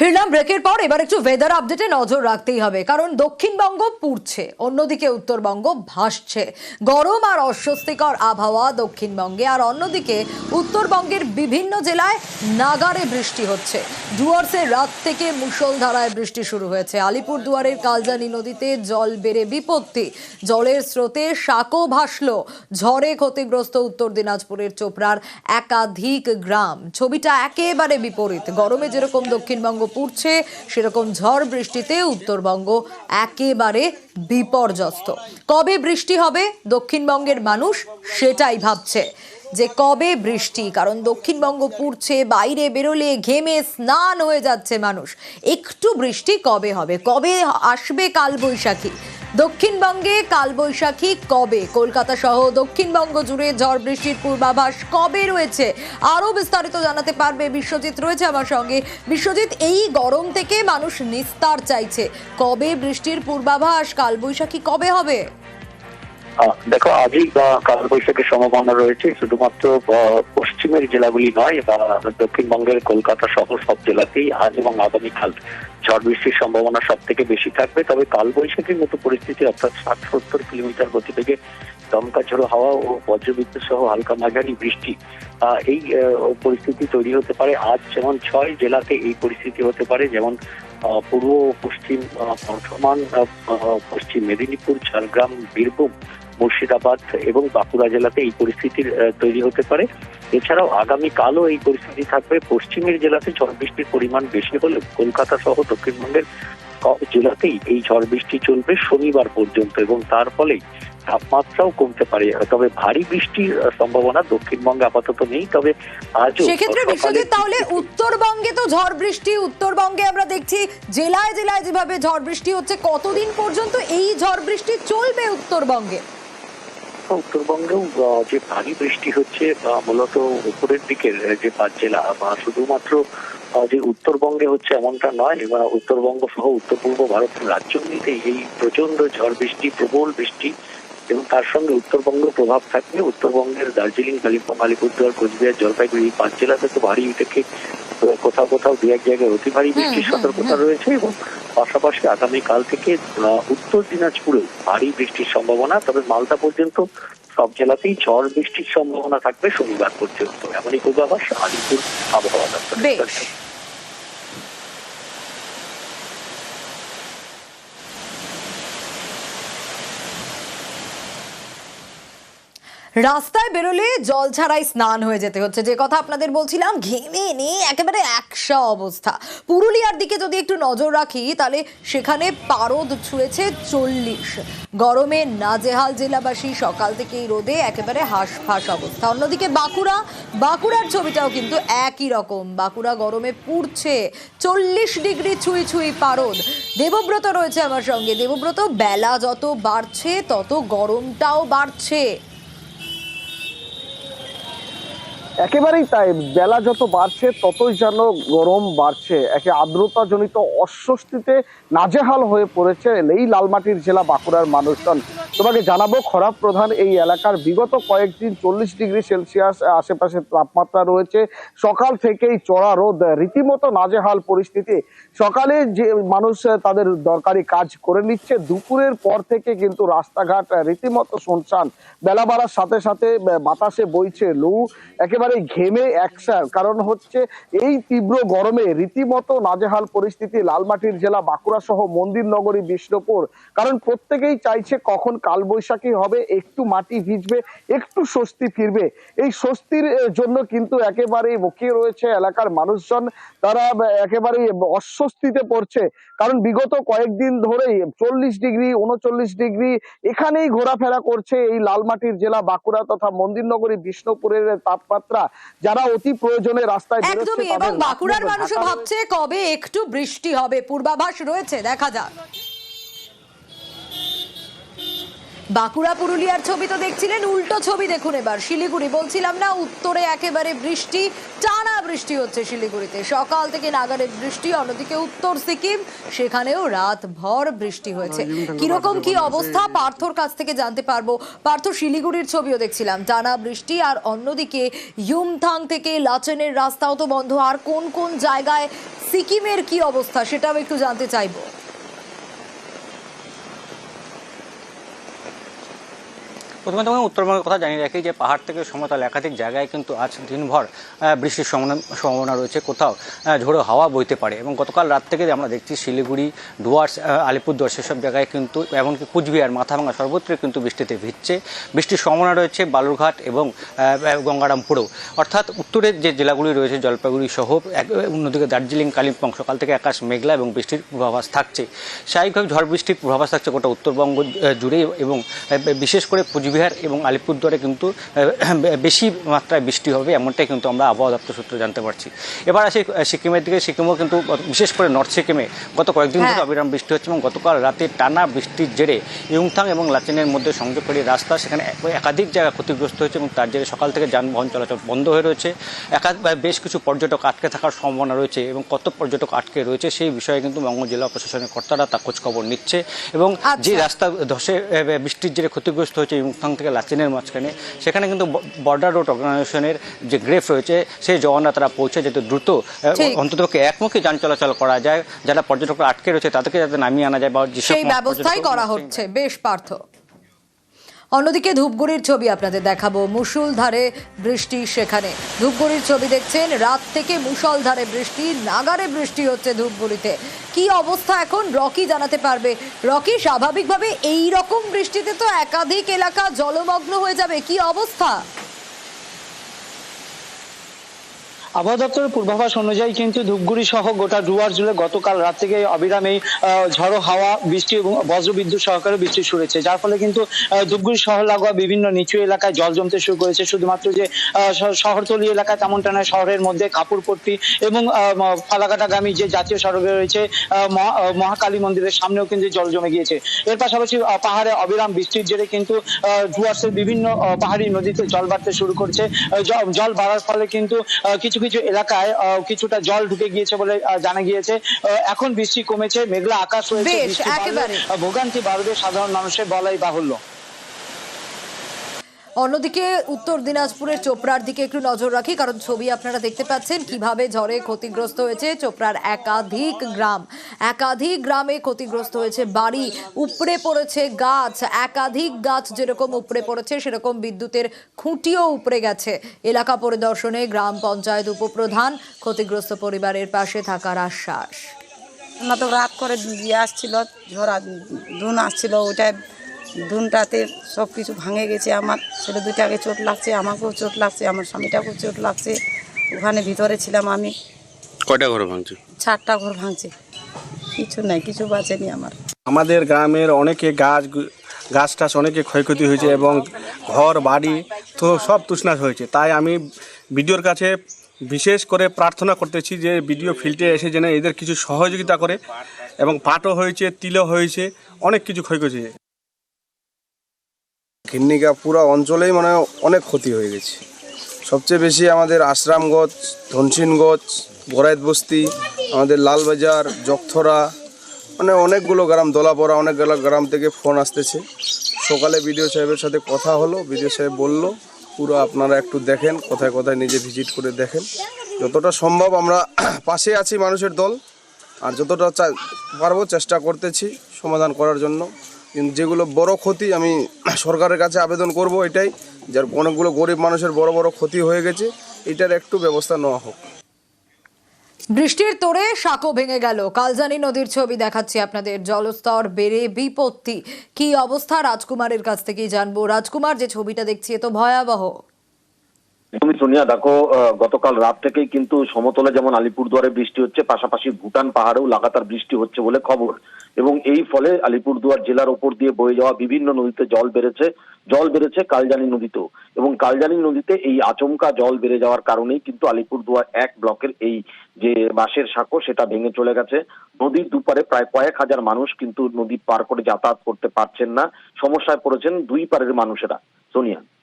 ফিরলাম ব্রেকের পর, এবার একটু ওয়েদার আপডেটে নজর রাখতেই হবে, কারণ দক্ষিণবঙ্গ পুড়ছে, অন্যদিকে উত্তরবঙ্গ ভাসছে। গরম আর অস্বস্তিকর আবহাওয়া দক্ষিণবঙ্গে, আর অন্যদিকে উত্তরবঙ্গের বিভিন্ন জেলায় নাগারে বৃষ্টি হচ্ছে। ডুয়ার্সে রাত থেকে মুষলধারায় বৃষ্টি শুরু হয়েছে। আলিপুর দুয়ারের কালজানি নদীতে জল বেড়ে বিপত্তি। জলের স্রোতে সাঁকো ভাসলো। ঝড়ে ক্ষতিগ্রস্ত উত্তর দিনাজপুরের চোপড়ার একাধিক গ্রাম। ছবিটা একেবারে বিপরীত। গরমে যেরকম দক্ষিণবঙ্গ পুড়ছে, সেরকম ঝড় বৃষ্টিতে উত্তরবঙ্গ একেবারে বিপর্যস্ত। কবে বৃষ্টি হবে দক্ষিণবঙ্গের মানুষ সেটাই ভাবছে। যে কবে বৃষ্টি, কারণ দক্ষিণবঙ্গ পুড়ছে, বাইরে বেরোলে ঘেমে স্নান হয়ে যাচ্ছে মানুষ। একটু বৃষ্টি কবে হবে? কবে আসবে কালবৈশাখী? দক্ষিণবঙ্গে কালবৈশাখী কবে? কলকাতা সহ দক্ষিণবঙ্গ জুড়ে ঝড় বৃষ্টির পূর্বাভাস কবে রয়েছে? আরও বিস্তারিত জানাতে পারবে বিশ্বজিৎ রয়েছে আমার সঙ্গে। বিশ্বজিৎ, এই গরম থেকে মানুষ নিস্তার চাইছে। কবে বৃষ্টির পূর্বাভাস? কালবৈশাখী কবে হবে? দেখো আজই আহ, কালবৈশাখীর সম্ভাবনা রয়েছে শুধুমাত্র পশ্চিমের জেলাগুলি নয় বা দক্ষিণবঙ্গের কলকাতা সহ সব জেলাতেই আজ এবং আগামীকাল ঝড় বৃষ্টির সম্ভাবনা সব থেকে বেশি থাকবে। তবে কাল কালবৈশাখীর মতো পরিস্থিতি অর্থাৎ ষাট সত্তর কিলোমিটার গতিবেগে দমকা ঝোড়ো হাওয়া ও বজ্রবিদ্যুৎ সহ হালকা মাঝারি বৃষ্টি এই পরিস্থিতি তৈরি হতে পারে। আজ যেমন ছয় জেলাতে এই পরিস্থিতি হতে পারে যেমন পূর্ব পশ্চিম বর্ধমান পশ্চিম মেদিনীপুর ঝাড়গ্রাম বীরভূম মুর্শিদাবাদ এবং বাঁকুড়া জেলাতে এই পরিস্থিতির তৈরি হতে পারে। এছাড়াও আগামীকালও এই পরিস্থিতি থাকবে। পশ্চিমের জেলাতে ঝড় বৃষ্টির পরিমাণ বেশি হলে কলকাতা সহ দক্ষিণবঙ্গের জেলাতেই এই ঝড় বৃষ্টি চলবে শনিবার পর্যন্ত এবং তার ফলে তাপমাত্রাও কমতে পারে। তবে ভারী বৃষ্টির সম্ভাবনা দক্ষিণবঙ্গে আপাতত নেই। তবে আজও সেক্ষেত্রে বিশ্বজিৎ তাহলে উত্তরবঙ্গে তো ঝড় বৃষ্টি উত্তরবঙ্গে আমরা দেখছি জেলায় জেলায় যেভাবে ঝড় বৃষ্টি হচ্ছে কতদিন পর্যন্ত এই ঝড় বৃষ্টি চলবে উত্তরবঙ্গে? উত্তরবঙ্গেও যে ভারী বৃষ্টি হচ্ছে মূলত উপরের দিকের যে পাঁচ জেলা, বা শুধুমাত্র যে উত্তরবঙ্গে হচ্ছে এমনটা নয়, এবার উত্তরবঙ্গ সহ উত্তর পূর্ব ভারতের রাজ্যগুলিতে এই প্রচণ্ড ঝড় বৃষ্টি, প্রবল বৃষ্টি এবং তার সঙ্গে উত্তরবঙ্গ প্রভাব থাকবে উত্তরবঙ্গের দার্জিলিং, কালিম্পং, আলিপুরদুয়ার, কোচবিহার, জলপাইগুড়ি পাঁচ জেলাতে তো ভারী থেকে কোথাও কোথাও দু এক জায়গায় অতি ভারী বৃষ্টির সতর্কতা রয়েছে এবং পাশাপাশি আগামীকাল থেকে উত্তর দিনাজপুরে ভারী বৃষ্টির সম্ভাবনা তবে মালদা পর্যন্ত সব জেলাতেই ঝড় বৃষ্টির সম্ভাবনা থাকবে শনিবার পর্যন্ত। এমনই পূর্বাভাস আলিপুর আবহাওয়া দপ্তরের রাস্তায় বেরোলে জল ছাড়াই স্নান হয়ে যেতে হচ্ছে। যে কথা আপনাদের বলছিলাম, ঘেমে নিয়ে একেবারে একশা অবস্থা। পুরুলিয়ার দিকে যদি একটু নজর রাখি, তাহলে সেখানে পারদ ছুঁয়েছে চল্লিশ। গরমে নাজেহাল জেলাবাসী সকাল থেকেই রোদে একেবারে হাঁসফাঁস অবস্থা। অন্যদিকে বাঁকুড়া, বাঁকুড়ার ছবিটাও কিন্তু একই রকম। বাঁকুড়া গরমে পুড়ছে চল্লিশ ডিগ্রি ছুঁই ছুঁই পারদ। দেবব্রত রয়েছে আমার সঙ্গে। দেবব্রত বেলা যত বাড়ছে, তত গরমটাও বাড়ছে। একেবারেই তাই। বেলা যত বাড়ছে, ততই যেন গরম বাড়ছে। একে আর্দ্রতাজনিত অস্বস্তিতে নাজেহাল হয়ে পড়েছে এই লালমাটির জেলা বাঁকুড়ার মানুষজন। তোমাকে জানাব খরাব প্রধান এই এলাকার বিগত কয়েকদিন চল্লিশ ডিগ্রি সেলসিয়াস আশেপাশে তাপমাত্রা রয়েছে। সকাল থেকেই চড়া রোদ, রীতিমতো নাজেহাল পরিস্থিতি। সকালে যে মানুষ তাদের দরকারি কাজ করে নিচ্ছে, দুপুরের পর থেকে কিন্তু রাস্তাঘাট রীতিমতো শুনশান। বেলা বাড়ার সাথে সাথে বাতাসে বইছে লু। একেবারে ঘেমে একসার কারণ হচ্ছে এই তীব্র গরমে রীতিমতো নাজেহাল পরিস্থিতি লালমাটির জেলা বাঁকুড়া সহ মন্দির নগরী বিষ্ণুপুর। কারণ প্রত্যেকেই চাইছে কখন কালবৈশাখী হবে, একটু মাটি ভিজবে, একটু স্বস্তি ফিরবে। এই স্বস্তির জন্য কিন্তু একেবারেই মুখিয়ে রয়েছে এলাকার মানুষজন। তারা একেবারেই অস্বস্তিতে পড়ছে। কারণ বিগত কয়েকদিন ধরেই চল্লিশ ডিগ্রি, উনচল্লিশ ডিগ্রি এখানেই ঘোরাফেরা করছে এই লালমাটির জেলা বাঁকুড়া তথা মন্দিরনগরী, বিষ্ণুপুরের তাপমাত্রা। যারা অতি প্রয়োজনে রাস্তায় বেরোচ্ছে একদমই এবং বাঁকুড়ার মানুষও ভাবছে কবে একটু বৃষ্টি হবে পূর্বাভাস রয়েছে দেখা যাক। বাঁকুড়া পুরুলিয়ার ছবি তো দেখছিলেন উল্টো ছবি দেখুন এবার শিলিগুড়ি। বলছিলাম না উত্তরে একেবারে বৃষ্টি টানা বৃষ্টি হচ্ছে শিলিগুড়িতে। সকাল থেকে নাগারের বৃষ্টি অন্যদিকে উত্তর সিকিম সেখানেও রাত ভর বৃষ্টি হয়েছে। কীরকম কি অবস্থা? পার্থর কাছ থেকে জানতে পারব। পার্থ শিলিগুড়ির ছবিও দেখছিলাম টানা বৃষ্টি আর অন্যদিকে ইউমথাং থেকে লাচেনের রাস্তাও তো বন্ধ। আর কোন কোন জায়গায় সিকিমের কি অবস্থা সেটাও একটু জানতে চাইব। প্রথমে তোমাকে উত্তরবঙ্গের কথা জানিয়ে রাখি যে পাহাড় থেকে সমতল একাধিক জায়গায় কিন্তু আজ দিনভর বৃষ্টির সম্ভাবনা রয়েছে। কোথাও ঝোড়ো হাওয়া বইতে পারে। এবং গতকাল রাত থেকে আমরা দেখছি শিলিগুড়ি, ডুয়ার্স আলিপুরদুয়ার সেসব জায়গায় কিন্তু, এমনকি কুচবিহার মাথাভাঙা সর্বত্রই কিন্তু বৃষ্টিতে ভিজছে। বৃষ্টির সম্ভাবনা রয়েছে বালুরঘাট এবং গঙ্গারামপুরেও। অর্থাৎ উত্তরের যে জেলাগুলি রয়েছে, জলপাইগুড়ি সহ এক- অন্যদিকে দার্জিলিং, কালিম্পং, সকাল থেকে আকাশ মেঘলা এবং বৃষ্টির পূর্বাভাস থাকছে। স্বাভাবিকভাবে ঝড় বৃষ্টির পূর্বাভাস থাকছে গোটা উত্তরবঙ্গ জুড়ে এবং বিশেষ করে কুচবিহার এবং আলিপুরদুয়ারে কিন্তু বেশি মাত্রায় বৃষ্টি হবে এমনটাই কিন্তু আমরা আবহাওয়া দপ্তর সূত্রে জানতে পারছি এবার আসি সিকিমের দিকে সিকিমও কিন্তু বিশেষ করে নর্থ সিকিমে গত কয়েকদিন ধরে হ্যাঁ। অবিরাম বৃষ্টি হচ্ছে এবং গতকাল রাতে টানা বৃষ্টির জেরে ইউংথাং এবং লাচেনের মধ্যে সংযোগকারী রাস্তা সেখানে এক- একাধিক জায়গা ক্ষতিগ্রস্ত হয়েছে এবং তার জেরে সকাল থেকে যানবাহন চলাচল বন্ধ হয়ে রয়েছে একাধ বেশ কিছু পর্যটক আটকে থাকার সম্ভাবনা রয়েছে এবং কত পর্যটক আটকে রয়েছে সেই বিষয়ে কিন্তু বঙ্গ জেলা প্রশাসনের কর্তারা তা খোঁজখবর নিচ্ছে এবং যে আচ্ছা। রাস্তা ধসে বৃষ্টির জেরে ক্ষতিগ্রস্ত হয়েছে ইউংথাং থেকে লাচিনের মাঝখানে সেখানে কিন্তু বর্ডার রোড অর্গানাইজেশনের যে গ্রেফ রয়েছে সেই জওয়ানরা তারা পৌঁছে যেতে দ্রুত অন্তত। অন্ততপক্ষে একমুখী যান চলাচল করা যায় যারা পর্যটকরা আটকে রয়েছে তাদেরকে যাতে নামিয়ে আনা যায় বা সেই ব্যবস্থাই করা হচ্ছে বেশ পার্থ অন্যদিকে ধূপগুড়ির ছবি আপনাদের দেখাবো। মুসুলধারে বৃষ্টি সেখানে। ধূপগুড়ির ছবি দেখছেন, রাত থেকে মুসলধারে বৃষ্টি, নাগারে বৃষ্টি হচ্ছে ধূপগুড়িতে। কি অবস্থা এখন? রকি জানাতে পারবে। রকি, স্বাভাবিকভাবে এই রকম বৃষ্টিতে তো একাধিক এলাকা জলমগ্ন হয়ে যাবে। কি অবস্থা? আবহাওয়া দপ্তরের পূর্বাভাস অনুযায়ী কিন্তু ধূপগুড়ি সহ গোটা ডুয়ার জুড়ে গতকাল রাত থেকে অবিরাম এই ঝড়ো হাওয়া, বৃষ্টি এবং বজ্রবিদ্যুৎ সহকারে বৃষ্টি শুরু হয়েছে যার ফলে কিন্তু ধূপগুড়ি শহর লাগোয়া বিভিন্ন নিচু এলাকায় জল জমতে শুরু করেছে। শুধুমাত্র যে শহরতলি এলাকায় তেমনটা নয়, শহরের মধ্যে কাপুরপট্টি এবং ফালাকাটাগামী যে জাতীয় সড়কে রয়েছে মহাকালী মন্দিরের সামনেও কিন্তু জল জমে গিয়েছে। এর পাশাপাশি পাহাড়ে অবিরাম বৃষ্টির জেরে কিন্তু ডুয়ার্সের বিভিন্ন পাহাড়ি নদীতে জল বাড়তে শুরু করছে। জল বাড়ার ফলে কিন্তু কিছু কিছু এলাকায় আহ, কিছুটা জল ঢুকে গিয়েছে বলে জানা গিয়েছে। এখন বৃষ্টি কমেছে মেঘলা আকাশ রয়েছে ভোগান্তি বাড়বে সাধারণ মানুষের বলাই বাহুল্য। অন্যদিকে উত্তর দিনাজপুরের চোপড়ার দিকে একটু নজর রাখি, কারণ ছবি আপনারা দেখতে পাচ্ছেন কীভাবে ঝড়ে ক্ষতিগ্রস্ত হয়েছে চোপড়ার একাধিক গ্রাম। একাধিক গ্রামে ক্ষতিগ্রস্ত হয়েছে বাড়ি, উপড়ে পড়েছে গাছ, একাধিক গাছ যেরকম উপড়ে পড়েছে সেরকম বিদ্যুতের খুঁটিও উপড়ে গেছে। এলাকা পরিদর্শনে গ্রাম পঞ্চায়েত উপপ্রধান ক্ষতিগ্রস্ত পরিবারের পাশে থাকার আশ্বাস। আমরা তো রাত করে আসছিল ঝরা ধুন আসছিল ওইটায় ধুনটাতে সব কিছু ভাঙে গেছে আমার। ছেলে দুটাকে চোট লাগছে আমাকেও চোট লাগছে আমার স্বামীটাকেও চোট লাগছে। ওখানে ভিতরে ছিলাম আমি। কয়টা ঘর ভাঙছে? চারটা ঘর ভাঙছে। কিছু নাই কিছু বাঁচেনি আমার। আমাদের গ্রামের অনেকে গাছ গাছ টাছ অনেকে ক্ষয়ক্ষতি হয়েছে এবং ঘর বাড়ি তো সব তুষনাশ হয়েছে। তাই আমি বিডিওর কাছে বিশেষ করে প্রার্থনা করতেছি যে ভিডিও ফিল্ডে এসে যেন এদের কিছু সহযোগিতা করে এবং পাটও হয়েছে তিলও হয়েছে অনেক কিছু ক্ষয়ক্ষতি খিন্নিকা পুরো অঞ্চলেই মানে অনেক ক্ষতি হয়ে গেছে। সবচেয়ে বেশি আমাদের আশ্রামগঞ্জ ধনসিনগঞ্জ বরাইত বস্তি, আমাদের লালবাজার জগথরা মানে অনেকগুলো গ্রাম, দোলাপড়া অনেকগুলো গ্রাম থেকে ফোন আসতেছে। সকালে বিডিও সাহেবের সাথে কথা হলো, বিডিও সাহেব বলল, পুরো আপনারা একটু দেখেন, কোথায় কোথায় নিজে ভিজিট করে দেখেন। যতটা সম্ভব আমরা পাশে আছি মানুষের দল, আর যতটা পারব চেষ্টা করতেছি সমাধান করার জন্য। কিন্তু যেগুলো বড় ক্ষতি আমি সরকারের কাছে আবেদন করব এটাই যার অনেকগুলো গরিব মানুষের বড় বড় ক্ষতি হয়ে গেছে এটার একটু ব্যবস্থা নেওয়া হোক। বৃষ্টির তোড়ে সাঁকো ভেঙে গেল। কালজানি নদীর ছবি দেখাচ্ছি আপনাদের। জলস্তর বেড়ে বিপত্তি। কি অবস্থা রাজকুমারের কাছ থেকেই জানব। রাজকুমার যে ছবিটা দেখছি এ তো ভয়াবহ। তুমি সোনিয়া দেখো আহ, গতকাল রাত থেকেই কিন্তু সমতলে যেমন আলিপুরদুয়ারে বৃষ্টি হচ্ছে পাশাপাশি ভুটান পাহাড়েও লাগাতার বৃষ্টি হচ্ছে বলে খবর। এবং এই ফলে আলিপুরদুয়ার জেলার ওপর দিয়ে বয়ে যাওয়া বিভিন্ন নদীতে জল বেড়েছে। জল বেড়েছে কালজানি নদীতেও। এবং কালজানি নদীতে এই আচমকা জল বেড়ে যাওয়ার কারণেই কিন্তু আলিপুরদুয়ার এক ব্লকের এই যে বাঁশের সাঁকো, সেটা ভেঙে চলে গেছে। নদীর দুপারে প্রায় কয়েক হাজার মানুষ কিন্তু নদী পার করে যাতায়াত করতে পারছেন না। সমস্যায় পড়েছেন দুই পারের মানুষেরা। সোনিয়া।